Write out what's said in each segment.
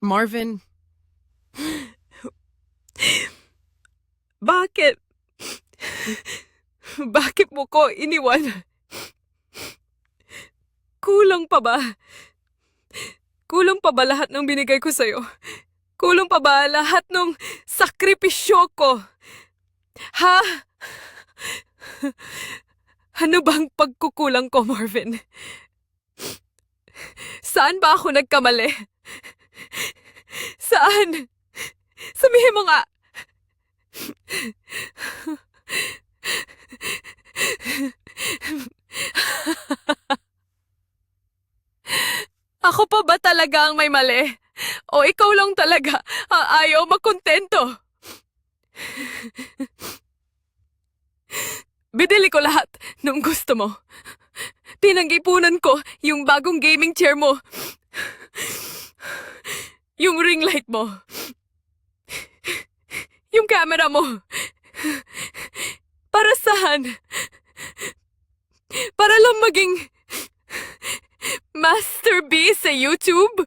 Marvin, Bakit? Bakit mo ko iniwan? Kulang pa ba? Kulang pa ba lahat ng binigay ko sa'yo? Kulang pa ba lahat ng sakripisyo ko? Ha? Ano bang pagkukulang ko, Marvin? Saan ba ako nagkamali? Saan? Sabihin mo nga. Ako pa ba talaga ang may mali? O ikaw lang talaga ang ayaw magkontento? Binili ko lahat nung gusto mo. Pinag-ipunan ko yung bagong gaming chair mo. Yung ring light mo. Yung camera mo. Para saan? Para lang maging Master B sa YouTube?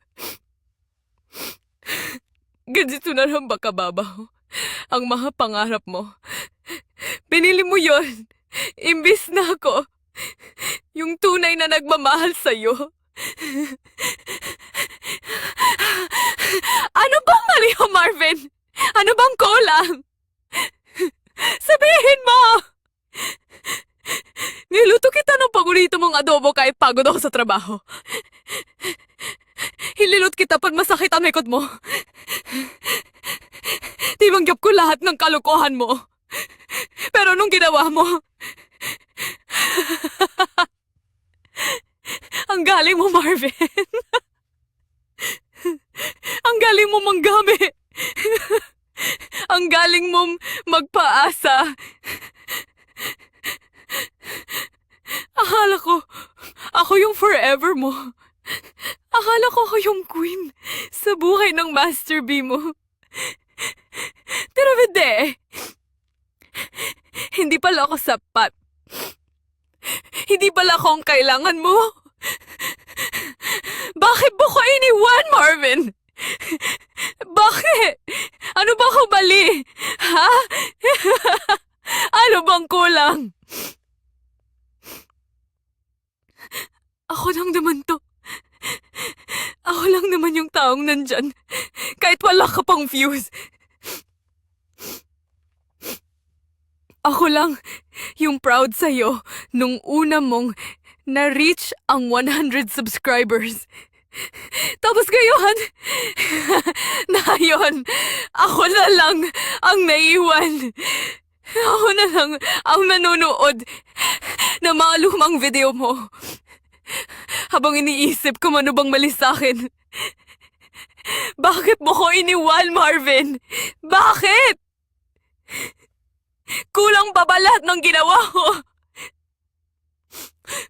Ganito na lang ba kababaw? Ang mga pangarap mo. Binili mo yon. Imbis na ako. Yung tunay na nagmamahal sa'yo. ano bang mali ho, Marvin? Ano bang kulang? Sabihin mo! Niluto kita ng paborito mong adobo kahit pagod ako sa trabaho. Hililot kita pag masakit ang likod mo. Timanggap ko lahat ng kalokohan mo. Pero nung ginawa mo, ang galing mo, Marvin. ang galing mo manggamit. Galing mong magpaasa. Akala ko, ako yung forever mo. Akala ko ako yung queen sa buhay ng Master B mo. Pero hindi. Hindi pala ako sapat. Hindi pala ako ang kailangan mo. Bakit mo ko iniwan, Marvin? Bakit? Ano ba ako mali? Ha? ano bang kulang? Ako lang naman to. Ako lang naman yung taong nandyan. Kahit wala ka pang views. Ako lang yung proud sa'yo nung una mong na-reach ang 100 subscribers. Tapos ngayon, na yun, ako na lang ang naiwan. Ako na lang ang nanonood ng mga lumang video mo. Habang iniisip ko ano bang mali sa akin. Bakit mo ko iniwan, Marvin? Bakit? Kulang pa ba lahat ng ginawa ko?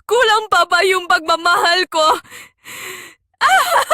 Kulang pa ba yung pagmamahal ko? Ah!